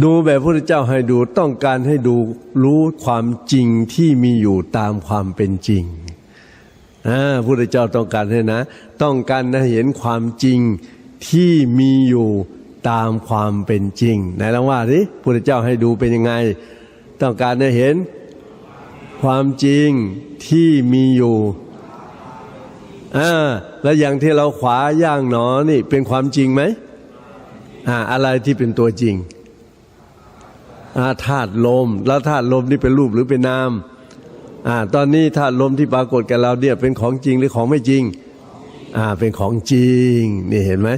ดูแบบพระเจ้าให้ดูต้องการให้ดูรู้ความจริงที่มีอยู่ตามความเป็นจริงอ่าพระเจ้าต้องการให้นะ ต้องการให้เห็นความจริงที่มีอยู่ตามความเป็นจริงไหนลองว่าสิพระเจ้าให้ดูเป็นยังไง ต้องการให้เห็น ความจริงที่มีอยู่อ่าแล้วอย่างที่เราขวาย่างหนอนี่เป็นความจริงไหมอ่าอะไรที่เป็นตัวจริง ธาตุลม แล้วธาตุลมนี่เป็นรูปหรือเป็นนามอ่าตอนนี้ธาตุลมที่ปรากฏกับเราเนี่ยเป็นของจริงหรือของไม่จริงอ่าเป็นของจริงนี่เห็นไหม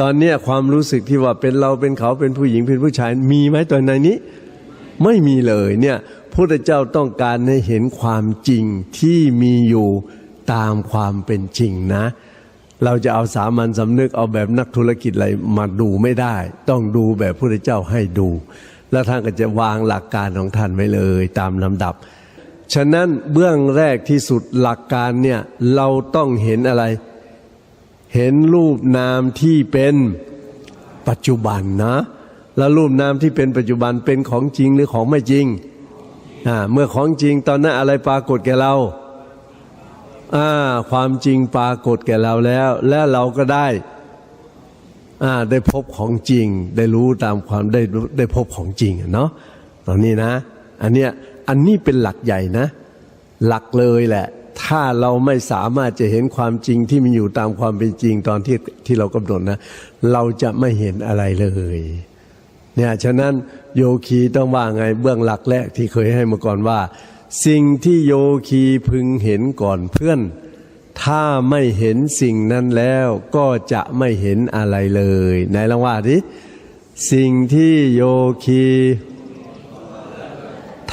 ตอนเนี้ยความรู้สึกที่ว่าเป็นเราเป็นเขาเป็นผู้หญิงเป็นผู้ชายมีไหมตอนในนี้ ไม่มีเลยเนี่ยพระเจ้าต้องการให้เห็นความจริงที่มีอยู่ตามความเป็นจริงนะ เราจะเอาสามัญสำนึกเอาแบบนักธุรกิจอะไรมาดูไม่ได้ ต้องดูแบบพระเจ้าให้ดู แล้วท่านก็จะวางหลักการของท่านไว้เลยตามลำดับ ฉะนั้นเบื้องแรกที่สุดหลักการเนี่ยเราต้องเห็นอะไร เห็นรูปนามที่เป็นปัจจุบันนะ แล้วรูปนามที่เป็นปัจจุบันเป็นของจริงหรือของไม่จริงอ่าเมื่อของจริงตอนนั้นอะไรปรากฏแก่เราอ่าความจริงปรากฏแก่เราแล้ว และเราก็ได้ ได้พบของจริง ได้รู้ตามความได้ได้พบของจริงเนาะตอนนี้นะ อันเนี้ยอันนี้เป็นหลักใหญ่นะ หลักเลยแหละ ถ้าเราไม่สามารถจะเห็นความจริงที่มีอยู่ตามความเป็นจริงตอนที่ที่เรากำหนดนะ เราจะไม่เห็นอะไรเลยเนี่ยฉะนั้นโยคีต้องว่าไงเบื้องหลักแรกที่เคยให้มาก่อนว่า สิ่งที่โยคีพึงเห็นก่อนเพื่อน ถ้าไม่เห็นสิ่งนั้นแล้วก็จะไม่เห็นอะไรเลยไหนลองว่าดิสิ่งที่โยคี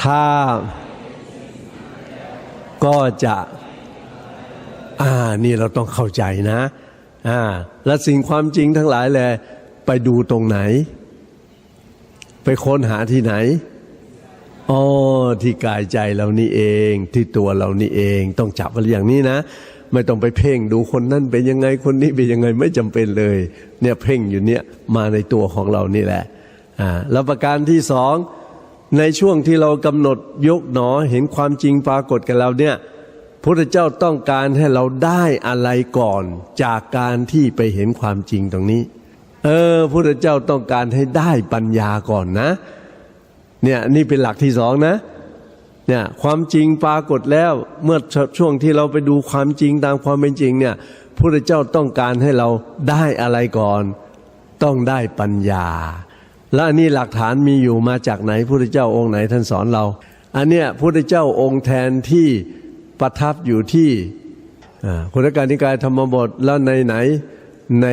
ถ้าก็จะอ่านี่เราต้องเข้าใจนะอ่าและสิ่งความจริงทั้งหลายแหละไปดูตรงไหน ไปค้นหาที่ไหนอ๋อที่กายใจเรานี่เอง ที่ตัวเรานี่เอง ต้องจับไว้อย่างนี้นะ ไม่ต้องไปเพ่งดูคนนั้นเป็นยังไงคนนี้เป็นยังไงไม่จำเป็นเลย เนี่ยเพ่งอยู่เนี่ยมาในตัวของเรานี่แหละอ่าแล้วประการที่สองในช่วงที่เรากำหนดยกหนอเห็นความจริงปรากฏกับเราเนี่ยพระเจ้าต้องการให้เราได้อะไรก่อน จากการที่ไปเห็นความจริงตรงนี้ เออพระเจ้าต้องการให้ได้ปัญญาก่อนนะ เนี่ยนี่เป็นหลักที่สองนะ เนี่ยความจริงปรากฏแล้วเมื่อช่วงที่เราไปดูความจริงตามความเป็นจริงเนี่ยพระเจ้าต้องการให้เราได้อะไรก่อน ต้องได้ปัญญา และอันนี้หลักฐานมีอยู่มาจากไหนพระเจ้าองค์ไหนท่านสอนเรา อันเนี้ยพระเจ้าองค์แทนที่ประทับอยู่ที่คุณการนิกายธรรมบทแล้วในไหนใน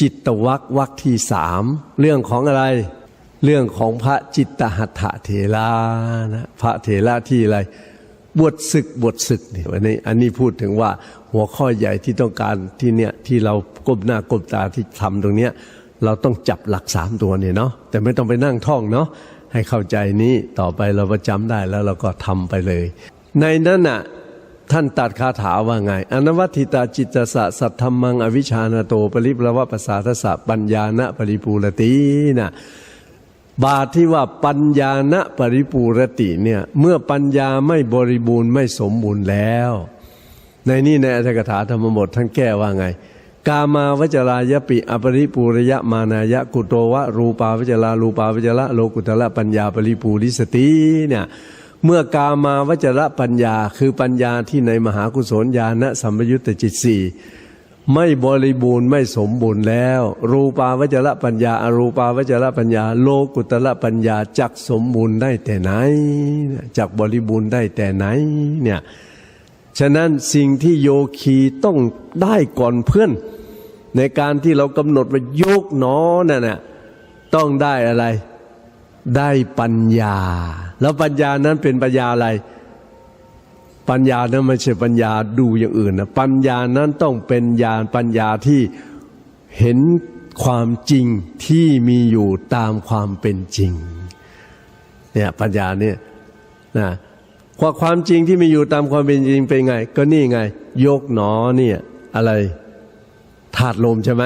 จิตวักวักที่สามเรื่องของอะไร เรื่องของพระจิตตหัตถเถระนะพระเถระที่อะไรบวชศึกบวชศึกนี่วันนี้อันนี้พูดถึงว่าหัวข้อใหญ่ที่ต้องการที่เนี่ยที่เราก้มหน้าก้มตาที่ทำตรงเนี้ยเราต้องจับหลักสามตัวเนี่ยเนาะแต่ไม่ต้องไปนั่งท่องเนาะให้เข้าใจนี้ต่อไปเราประจำได้แล้วเราก็ทำไปเลย ในนั้นน่ะท่านตัดคาถาว่าไง อนวัติตาจิตตสะสัทธรรมังอวิชาณโตปริปรวะภาษาทสะปัญญาณปริปูรติน่ะ บาทที่ว่าปัญญาณปริปูรติเนี่ยเมื่อปัญญาไม่บริบูรณ์ไม่สมบูรณ์แล้ว ในนี้ในอัตถกถาธรรมบทท่านแก้ว่าไง กามาวจรายปิ อปริปูระยะมานายะกุโตวะรูปาวจรารูปาวจระโลกุตละปัญญาปริปูริสติเนี่ยเมื่อกามาวจระปัญญาคือปัญญาที่ในมหากุศลญาณสัมปยุตตจิตสี่ ไม่บริบูรณ์ไม่สมบูรณ์แล้ว รูปาวจระปัญญาอรูปาวจระปัญญา โลกุตละปัญญาจักสมบูรณ์ได้แต่ไหนจักบริบูรณ์ได้แต่ไหนเนี่ยฉะนั้นสิ่งที่โยคีต้องได้ก่อนเพื่อน ในการที่เรากำหนดว่าโยกหนอนั่นน่ะต้องได้อะไร ได้ปัญญา แล้วปัญญานั้นเป็นปัญญาอะไร ปัญญานั้นไม่ใช่ปัญญาดูอย่างอื่นนะปัญญานั้นต้องเป็นญาณปัญญาที่เห็นความจริงที่มีอยู่ตามความเป็นจริงเนี่ยปัญญาเนี่ยนะว่าความจริงที่มีอยู่ตามความเป็นจริงเป็นไง ก็นี่ไง ยกหนอเนี่ยอะไรธาตุลมใช่ไหม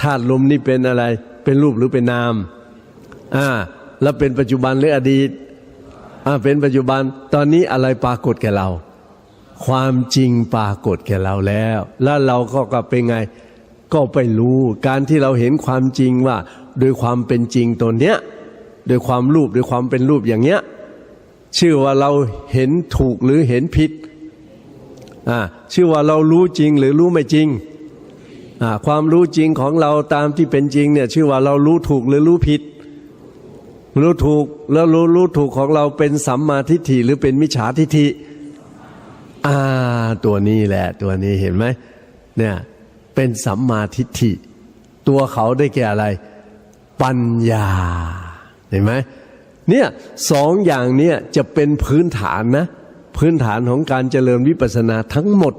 ธาตุลมนี่เป็นอะไร เป็นรูปหรือเป็นนามอ่าแล้วเป็นปัจจุบันหรืออดีตอ่าเป็นปัจจุบันตอนนี้อะไรปรากฏแก่เรา ความจริงปรากฏแก่เราแล้ว แล้วเราก็กลับเป็นไง ก็ไปรู้ การที่เราเห็นความจริงว่า โดยความเป็นจริงตัวเนี้ย โดยความรูปโดยความเป็นรูปอย่างเนี้ย ชื่อว่าเราเห็นถูกหรือเห็นผิด อ่า ชื่อว่าเรารู้จริงหรือรู้ไม่จริง อ่า ความรู้จริงของเราตามที่เป็นจริงเนี่ย ชื่อว่าเรารู้ถูกหรือรู้ผิด รู้ถูกแล้วรู้รู้ถูกของเราเป็นสัมมาทิฏฐิหรือเป็นมิจฉาทิฏฐิ อ่าตัวนี้แหละ ตัวนี้เห็นไหมเนี่ยเป็นสัมมาทิฏฐิ ตัวเขาได้แก่อะไร ปัญญา เห็นไหมเนี่ยสองอย่างเนี่ยจะเป็นพื้นฐานนะ พื้นฐานของการเจริญวิปัสสนาทั้งหมด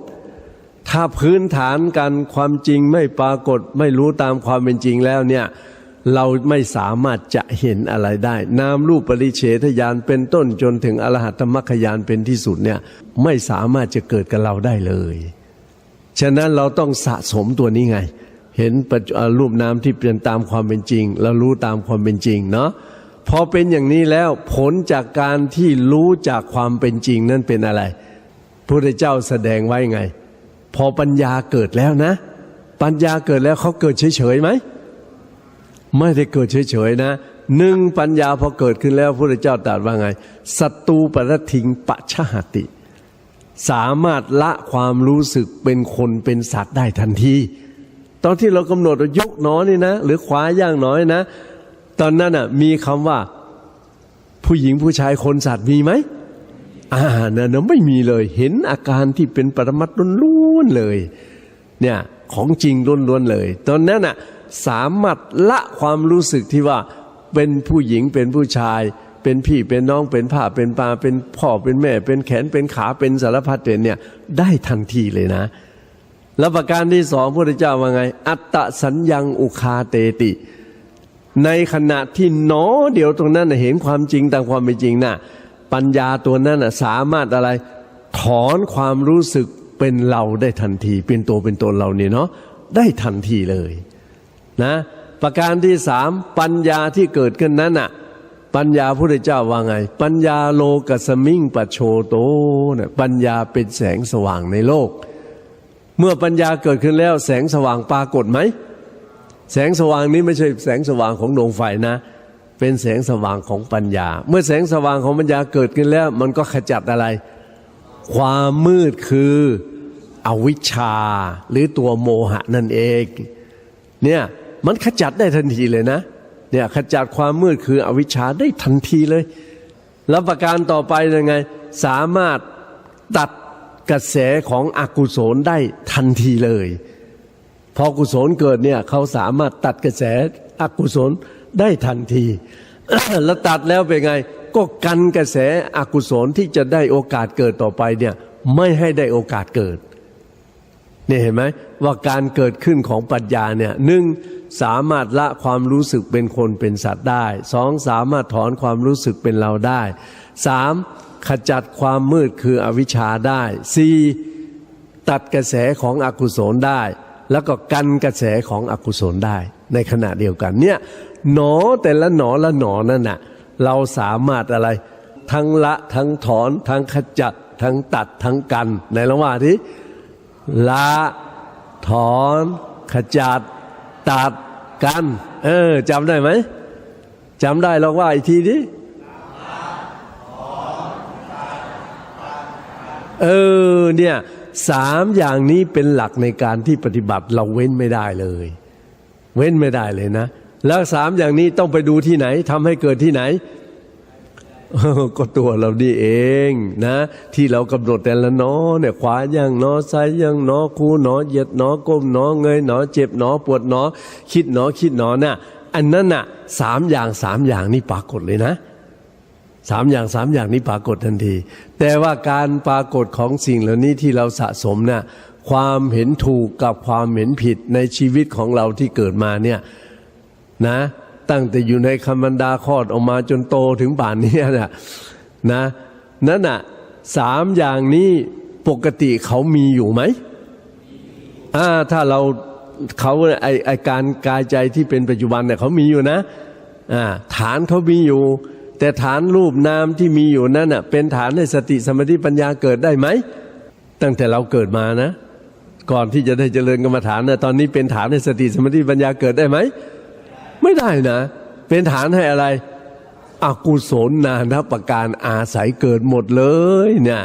ถ้าพื้นฐานการความจริงไม่ปรากฏไม่รู้ตามความเป็นจริงแล้วเนี่ย เราไม่สามารถจะเห็นอะไรได้ นามรูปปริเฉทญาณเป็นต้นจนถึงอรหัตมรรคญาณเป็นที่สุดเนี่ยไม่สามารถจะเกิดกับเราได้เลย ฉะนั้นเราต้องสะสมตัวนี้ไง เห็นปรูปนามที่เป็นตามความเป็นจริง แล้วรู้ตามความเป็นจริงเนาะพอเป็นอย่างนี้แล้วผลจากการที่รู้จากความเป็นจริงนั่นเป็นอะไรพระเจ้าแสดงไว้ไง พอปัญญาเกิดแล้วนะ ปัญญาเกิดแล้วเขาเกิดเฉยๆไหม ไม่ได้เกิดเฉยๆนะหนึ่งปัญญาพอเกิดขึ้นแล้วพระพุทธเจ้าตรัสว่าไงศัตรูปรทิงปะชะหติ สามารถละความรู้สึกเป็นคนเป็นสัตว์ได้ทันที ตอนที่เรากำหนดยกหนอยนี่นะ หรือขวาย่างน้อยนะ ตอนนั้นอะมีคำว่า ผู้หญิงผู้ชายคนสัตว์มีไหมอ่าเนี่ยนะไม่มีเลยเห็นอาการที่เป็นปรมัตถ์ล้วนๆเลย เนี่ยของจริงล้วนๆเลย ตอนนั้นน่ะ สามารถละความรู้สึกที่ว่าเป็นผู้หญิงเป็นผู้ชาย เป็นพี่เป็นน้องเป็นพ่าเป็นปลาเป็นพ่อเป็นแม่ เป็นแขนเป็นขาเป็นสารพัดเป็นเนี่ยได้ทันทีเลยนะ แล้วประการที่สองพระพุทธเจ้าว่าไง อัตตสัญญังอุคาเตติ ในขณะที่หนอเดี๋ยวตรงนั้นเห็นความจริงตามความเป็นจริงน่ะปัญญาตัวนั้นสามารถอะไรถอนความรู้สึกเป็นเราได้ทันที เป็นตัวเป็นตนเราเนี่ยเนาะได้ทันทีเลย นะประการที่สามปัญญาที่เกิดขึ้นนั้นน่ะปัญญาพระพุทธเจ้าว่าไง ปัญญาโลกสมิงปะโชโตเนี่ยปัญญาเป็นแสงสว่างในโลก เมื่อปัญญาเกิดขึ้นแล้วแสงสว่างปรากฏไหม แสงสว่างนี้ไม่ใช่แสงสว่างของดวงไฟนะ เป็นแสงสว่างของปัญญา เมื่อแสงสว่างของปัญญาเกิดขึ้นแล้ว มันก็ขจัดอะไร ความมืดคืออวิชชา หรือตัวโมหะนั่นเอง เนี่ย มันขจัดได้ทันทีเลยนะเนี่ยขจัดความมืดคืออวิชชาได้ทันทีเลย แล้วประการต่อไปยังไง สามารถตัดกระแสของอกุศลได้ทันทีเลย พอกุศลเกิดเนี่ยเขาสามารถตัดกระแสอกุศลได้ทันที แล้วตัดแล้วเป็นไง ก็กันกระแสอกุศลที่จะได้โอกาสเกิดต่อไปเนี่ยไม่ให้ได้โอกาสเกิดเนี่ยเห็นไหมว่าการเกิดขึ้นของปัญญาเนี่ยหนึ่ง สามารถละความรู้สึกเป็นคนเป็นสัตว์ได้สองสามารถถอนความรู้สึกเป็นเราได้สามขจัดความมืดคืออวิชชาได้สี่ตัดกระแสของอกุศลได้ แล้วก็กันกระแสของอกุศลได้ ในขณะเดียวกันเนี่ยหนอแต่ละหนอละหนอนั่นน่ะเราสามารถอะไร ทั้งละทั้งถอนทั้งขจัด ทั้งตัดทั้งกันในระหว่างที่ละถอนขจัด ตัดกัน เออจำได้ไหมจำได้ลองว่าอีกทีดิเออเนี่ยสามอย่างนี้เป็นหลักในการที่ปฏิบัติเราเว้นไม่ได้เลย เว้นไม่ได้เลยนะ แล้วสามอย่างนี้ต้องไปดูที่ไหนทำให้เกิดที่ไหน ก็ตัวเราดีเองนะ ที่เรากำหนดแต่ละหนอเนี่ยขวาย่างหนอซ้ายย่างหนอคูหนอเหยียดหนอก้มหนอเงยหนอเจ็บหนอปวดหนอคิดหนอคิดหนอน่ะอันนั้นน่ะสามอย่างสามอย่างนี่ปรากฏเลยนะสามอย่างสามอย่างนี้ปรากฏทันที แต่ว่าการปรากฏของสิ่งเหล่านี้ที่เราสะสมน่ะความเห็นถูกกับความเห็นผิดในชีวิตของเราที่เกิดมาเนี่ยนะ ตั้งแต่อยู่ในคัมมันดาคลอดออกมาจนโตถึงป่านนี้นะนะนั่นน่ะสามอย่างนี้ปกติเขามีอยู่ไหมอ่าถ้าเราเขาไอไอการกายใจที่เป็นปัจจุบันเนี่ยเขามีอยู่นะอ่าฐานเขามีอยู่ แต่ฐานรูปนามที่มีอยู่นั่นน่ะเป็นฐานให้สติสมาธิปัญญาเกิดได้ไหม ตั้งแต่เราเกิดมานะ ก่อนที่จะได้เจริญกรรมฐานนะตอนนี้เป็นฐานให้สติสมาธิปัญญาเกิดได้ไหม ไม่ได้นะ เป็นฐานให้อะไรอกุศลนานัประการอาศัยเกิดหมดเลยเนี่ย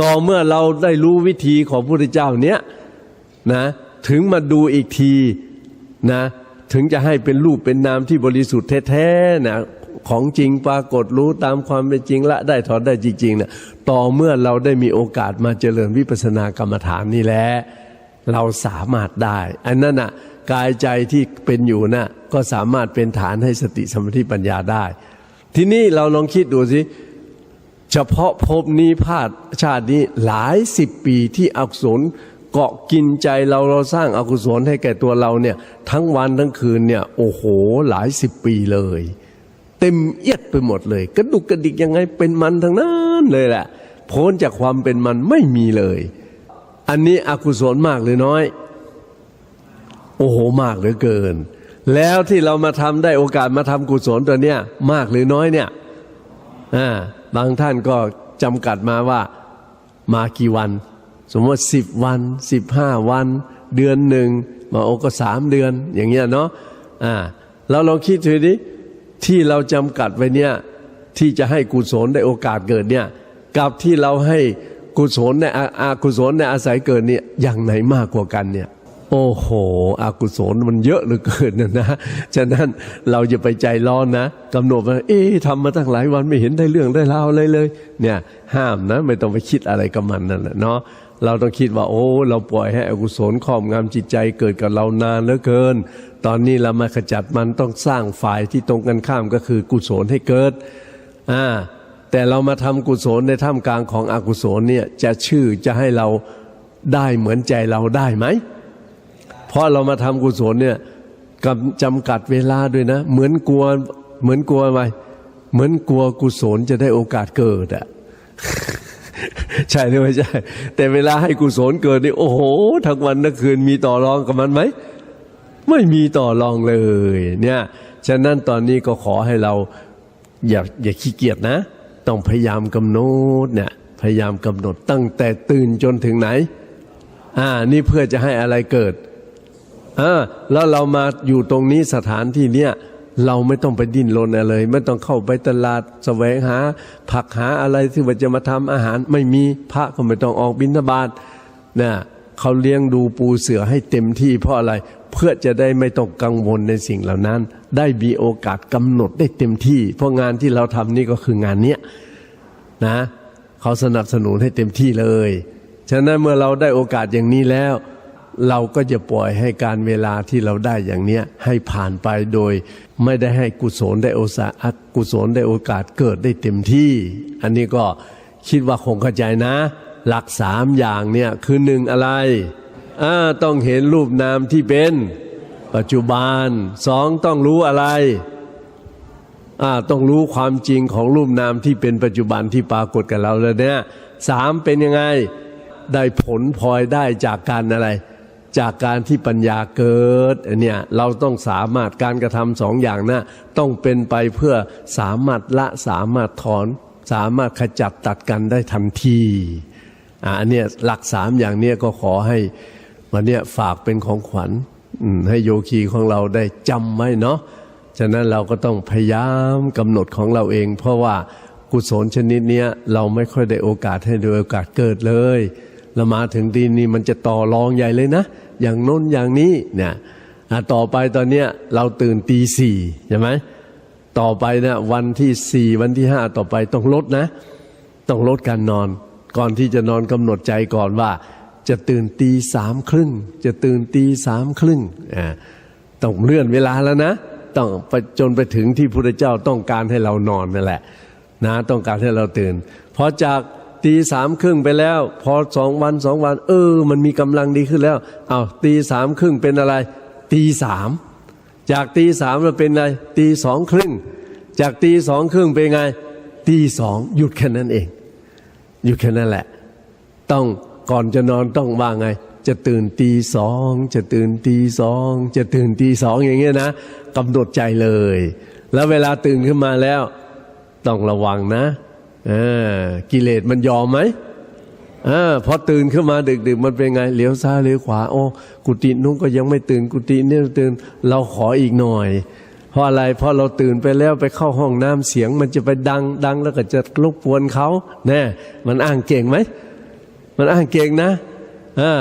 ต่อเมื่อเราได้รู้วิธีของพระพุทธเจ้าเนี้ยนะถึงมาดูอีกทีนะถึงจะให้เป็นรูปเป็นนามที่บริสุทธิ์แท้ๆนะของจริงปรากฏรู้ตามความเป็นจริงละได้ถอนได้จริงๆนะต่อเมื่อเราได้มีโอกาสมาเจริญวิปัสสนากรรมฐานนี่แหละเราสามารถได้ อันนั้นน่ะกายใจที่เป็นอยู่น่ะ ก็สามารถเป็นฐานให้สติสมาธิปัญญาได้ ทีนี้เราลองคิดดูสิ เฉพาะภพนี้พาดชาตินี้หลายสิบปีที่อกุศลเกาะกินใจเราเราสร้างอากุศลให้แก่ตัวเราเนี่ยทั้งวันทั้งคืนเนี่ยโอ้โหหลายสิบปีเลย เต็มเอียดไปหมดเลย กระดุกกระดิกยังไงเป็นมันทั้งนั้นเลยแหละพ้นจากความเป็นมันไม่มีเลย อันนี้อกุศลมากหรือน้อย โอ้โหมากเหลือเกิน แล้วที่เรามาทำได้โอกาสมาทำกุศลตัวเนี้ยมากหรือน้อยเนี่ยบางท่านก็จำกัดมาว่ามากี่วัน สมมติสิบวันสิบห้าวัน เดือนหนึ่งมาโอก็สามเดือน อย่างเงี้ยเนาะอ่าเราลองคิดดูดิที่เราจำกัดไว้เนี่ยที่จะให้กุศลได้โอกาสเกิดเนี่ยกับที่เราให้กุศลในอาอากุศลในอาศัยเกิดเนี่ยอย่างไหนมากกว่ากันเนี่ย โอ้โหอากุศลมันเยอะเหลือเกินนะนะ ฉะนั้นเราจะไปใจร้อนนะกำหนดว่าเอ๊ะทำมาตั้งหลายวันไม่เห็นได้เรื่องได้ราวเลยเลย เนี่ย ห้ามนะ ไม่ต้องไปคิดอะไรกับมันนั่นแหละเนาะเราต้องคิดว่า โอ้ เราปล่อยให้อกุศลครอบงำจิตใจเกิดกับเรานานเหลือเกิน ตอนนี้เรามาขจัดมันต้องสร้างฝ่ายที่ตรงกันข้ามก็คือกุศลให้เกิดอ่าแต่เรามาทำกุศลในท่ามกลางของอกุศลเนี่ยจะชื่อจะให้เราได้เหมือนใจเราได้ไหม เพราะเรามาทำกุศลเนี่ยกำจำกัดเวลาด้วยนะ เหมือนกลัวเหมือนกลัวไหมเหมือนกลัวกุศลจะได้โอกาสเกิดอะใช่หรือไม่ใช่ แต่เวลาให้กุศลเกิดนี่โอ้โหทั้งวันทั้งคืนมีต่อรองกับมันไหมไม่มีต่อรองเลย เนี่ยฉะนั้นตอนนี้ก็ขอให้เราอย่าอย่าขี้เกียจนะ ต้องพยายามกำหนดเนี่ยพยายามกำหนดตั้งแต่ตื่นจนถึงไหน อ่า นี่เพื่อจะให้อะไรเกิด อ่าแล้วเรามาอยู่ตรงนี้สถานที่เนี้ยเราไม่ต้องไปดิ้นรนอะไรเลยไม่ต้องเข้าไปตลาดแสวงหา ผักหาอะไรที่ว่าจะมาทำอาหาร ไม่มีพระก็ไม่ต้องออกบิณฑบาตนะเขาเลี้ยงดูปูเสือให้เต็มที่เพราะอะไร เพื่อจะได้ไม่ต้องกังวลในสิ่งเหล่านั้น ได้มีโอกาสกำหนดได้เต็มที่ เพราะงานที่เราทำนี่ก็คืองานเนี้ยนะเขาสนับสนุนให้เต็มที่เลย ฉะนั้นเมื่อเราได้โอกาสอย่างนี้แล้ว เราก็จะปล่อยให้การเวลาที่เราได้อย่างเนี้ยให้ผ่านไปโดย ไม่ได้ให้กุศลได้โอสาอกุศลได้โอกาสเกิดได้เต็มที่ อันนี้ก็คิดว่าคงเข้าใจนะ หลักสามอย่างเนี่ยคือหนึ่งอะไรอ่าต้องเห็นรูปนามที่เป็น ปัจจุบันสองต้องรู้อะไรอ่าต้องรู้ความจริงของรูปนามที่เป็นปัจจุบันที่ปรากฏกับเราเลยเนี่ยสามเป็นยังไงได้ผลพลอยได้จากการอะไร จากการที่ปัญญาเกิดเนี่ยเราต้องสามารถการกระทำสองอย่างนะต้องเป็นไปเพื่อสามารถละสามารถถอน สามารถขจัดตัดกันได้ทันทีอ่าอันเนี้ยหลักสามอย่างเนี้ยก็ขอให้วันเนี้ยฝากเป็นของขวัญให้โยคีของเราได้จำไว้เนาะฉะนั้นเราก็ต้องพยายามกำหนดของเราเอง เพราะว่ากุศลชนิดเนี้ยเราไม่ค่อยได้โอกาสให้ได้โอกาสเกิดเลย เรามาถึงทีนี้มันจะต่อรองใหญ่เลยนะ อย่างน้นอย่างนี้เนี่ยต่อไปตอนเนี้ยเราตื่นตีสี่ใช่ไหมต่อไปเนี่ยวันที่สี่วันที่ห้าต่อไปต้องลดนะ ต้องลดการนอน ก่อนที่จะนอนกำหนดใจก่อนว่า จะตื่นตีสามครึ่งจะตื่นตีสามครึ่งอ่าต้องเลื่อนเวลาแล้วนะต้องไปจนไปถึงที่พระเจ้าต้องการให้เรานอนนั่นแหละ นะ ต้องการให้เราตื่นเพอจาก ตีสามครึ่งไปแล้ว พอสองวันสองวัน เออ มันมีกำลังดีขึ้นแล้วเอาตีสามครึ่งเป็นอะไร ตีสามจากตีสามเราเป็นอะไรตีสองครึ่ง จากตีสองครึ่งเป็นไง ตีสองหยุดแค่นั้นเอง หยุดแค่นั้นแหละ ต้องก่อนจะนอนต้องว่าไง จะตื่นตีสองจะตื่นตีสองจะตื่นตีสองอย่างเงี้ยนะกำหนดใจเลย แล้วเวลาตื่นขึ้นมาแล้ว ต้องระวังนะ กิเลสมันยอมไหมเอพอตื่นขึ้นมาดึกๆมันเป็นไงเลี้ยวซ้ายเลี้ยวขวาโอ้กุฏินู้นก็ยังไม่ตื่นกุฏินี่ตื่นเราขออีกหน่อย เพราะอะไรเพราะเราตื่นไปแล้วไปเข้าห้องน้ำเสียง มันจะไปดังดังแล้วก็จะรบกวนเขาแน่มันอ้างเก่งไหมมันอ้างเก่งนะอ่า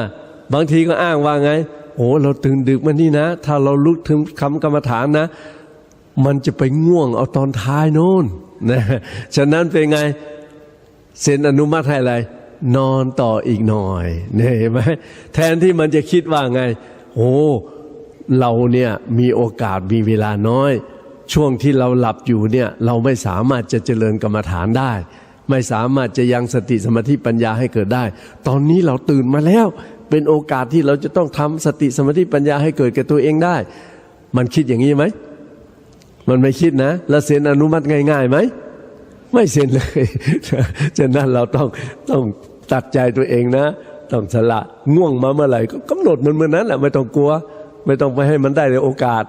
บางทีก็อ้างว่าไง โอ้เราตื่นดึกมานี่นะ ถ้าเราลุกถึงคำกรรมฐานนะ มันจะไปง่วงเอาตอนท้ายโน่น นะฉะนั้นเป็นไงเซ็นอนุมัติให้อะไร นอนต่ออีกหน่อยเนี่ยเห็นไหมแทนที่มันจะคิดว่าไง โอ้เราเนี่ยมีโอกาสมีเวลาน้อย ช่วงที่เราหลับอยู่เนี่ยเราไม่สามารถจะเจริญกรรมฐานได้ ไม่สามารถจะยังสติสมาธิปัญญาให้เกิดได้ ตอนนี้เราตื่นมาแล้ว เป็นโอกาสที่เราจะต้องทำสติสมาธิปัญญาให้เกิดแก่ตัวเองได้ มันคิดอย่างนี้ไหม มันไม่คิดนะ แล้วเซ็นอนุมัติง่ายๆไหม ไม่เซ็นเลยฉะนั้นเราต้องต้องตัดใจตัวเองนะ ต้องสละง่วงมาเมื่อไหร่ก็กำหนดมันเมื่อนั้นแหละไม่ต้องกลัว ไม่ต้องไปให้มันได้ในโอกาส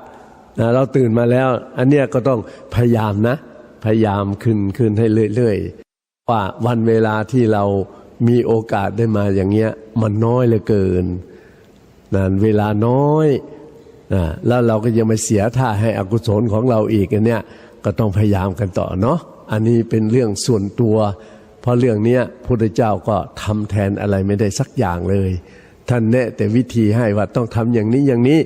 นะเราตื่นมาแล้ว อันเนี้ยก็ต้องพยายามนะ พยายามขึ้นขึ้นให้เรื่อยๆว่าวันเวลาที่เรามีโอกาสได้มาอย่างเงี้ย มันน้อยเหลือเกินนะเวลาน้อย แล้วเราก็ยังมาเสียท่าให้อกุศลของเราอีกอันเนี้ยก็ต้องพยายามกันต่อเนาะอันนี้เป็นเรื่องส่วนตัว เพราะเรื่องเนี้ยพระพุทธเจ้าก็ทำแทนอะไรไม่ได้สักอย่างเลย ท่านแนะแต่วิธีให้ว่าต้องทำอย่างนี้อย่างนี้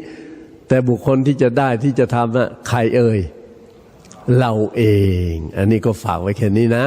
แต่บุคคลที่จะได้ที่จะทำอะใครเอ่ยเราเอง อันนี้ก็ฝากไว้แค่นี้นะ